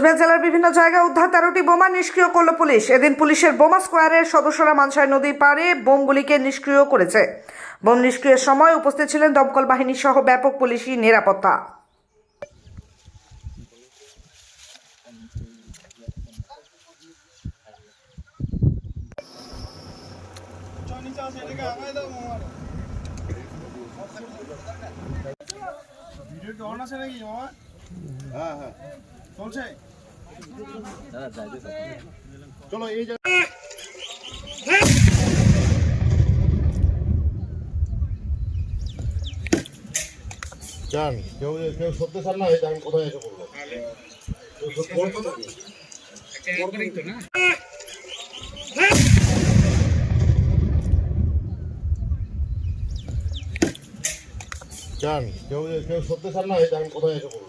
কোচবিহার জেলার বিভিন্ন জায়গায় উদ্ধার তেরোটি বোমা নিষ্ক্রিয় করল পুলিশ। এদিন পুলিশের বোমা স্কোয়ারের সদস্যরা মানসাই নদীর পাড়ে বোমগুলিকে নিষ্ক্রিয় করেছে। বোম নিষ্ক্রিয়ের সময় উপস্থিত ছিলেন দমকল বাহিনী সহ ব্যাপক পুলিশি নিরাপত্তা। ভিডিও কি অন আছে নাকি মামা হ্যাঁ হ্যাঁ। যান কেউ কেউ সত্যি স্যার না জানেন কোথায় এসে পড়ল? যান কেউ কেউ সত্যি স্যার না, এই জানেন কোথায় এসে পড়ল?